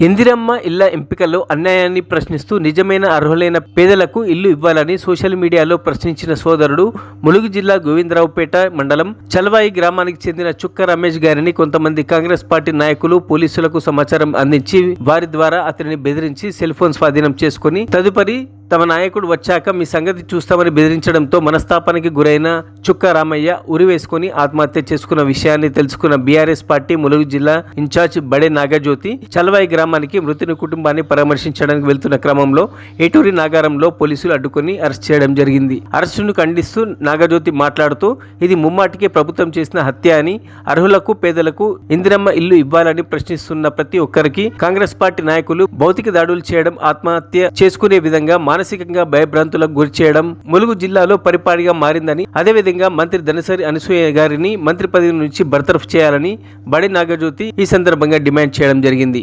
ఇందిరమ్మ ఇళ్ళ ఎంపికలో అన్యాయాన్ని ప్రశ్నిస్తూ నిజమైన అర్హులైన పేదలకు ఇల్లు ఇవ్వాలని సోషల్ మీడియాలో ప్రశ్నించిన సోదరుడు ములుగు జిల్లా గోవిందరావుపేట మండలం చలవాయి గ్రామానికి చెందిన చుక్క రమేష్ గారిని కొంతమంది కాంగ్రెస్ పార్టీ నాయకులు పోలీసులకు సమాచారం అందించి వారి ద్వారా అతనిని బెదిరించి సెల్ ఫోన్ స్వాధీనం చేసుకుని తదుపరి తమ నాయకుడు వచ్చాక మీ సంగతి చూస్తామని బెదిరించడంతో మనస్తాపానికి గురైన చుక్క రామయ్య ఉరివేసుకుని ఆత్మహత్య చేసుకున్న విషయాన్ని తెలుసుకున్న బీఆర్ఎస్ పార్టీ ములుగు జిల్లా ఇన్ఛార్జ్ బడే నాగజ్యోతి చలవాయి గ్రామానికి మృతుని కుటుంబాన్ని పరామర్శించడానికి వెళ్తున్న క్రమంలో ఏటూరి నాగారంలో పోలీసులు అడ్డుకొని అరెస్ట్ చేయడం జరిగింది. అరెస్టును ఖండిస్తూ నాగజ్యోతి మాట్లాడుతూ ఇది ముమ్మాటికి ప్రభుత్వం చేసిన హత్య అని అర్హులకు పేదలకు ఇందిరమ్మ ఇల్లు ఇవ్వాలని ప్రశ్నిస్తున్న ప్రతి ఒక్కరికి కాంగ్రెస్ పార్టీ నాయకులు భౌతిక దాడులు చేయడం ఆత్మహత్య చేసుకునే విధంగా మానసికంగా భయభ్రాంతులకు గురి చేయడం ములుగు జిల్లాలో పరిపాడిగా మారిందని అదేవిధంగా మంత్రి ధనసరి అనసూయ గారిని మంత్రి పదవి నుంచి బర్తరఫ్ చేయాలని బడి నాగజ్యోతి ఈ సందర్భంగా డిమాండ్ చేయడం జరిగింది.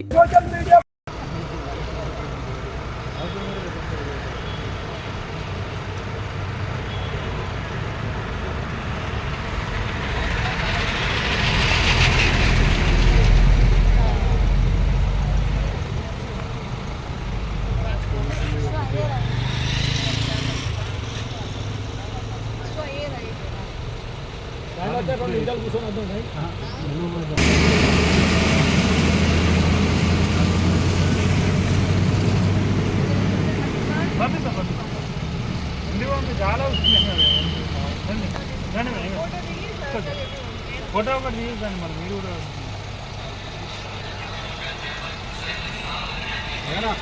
చాలా వస్తుంది ఫోటో ఒకటి తీయకండి మరి మీరు కూడా ఏరా?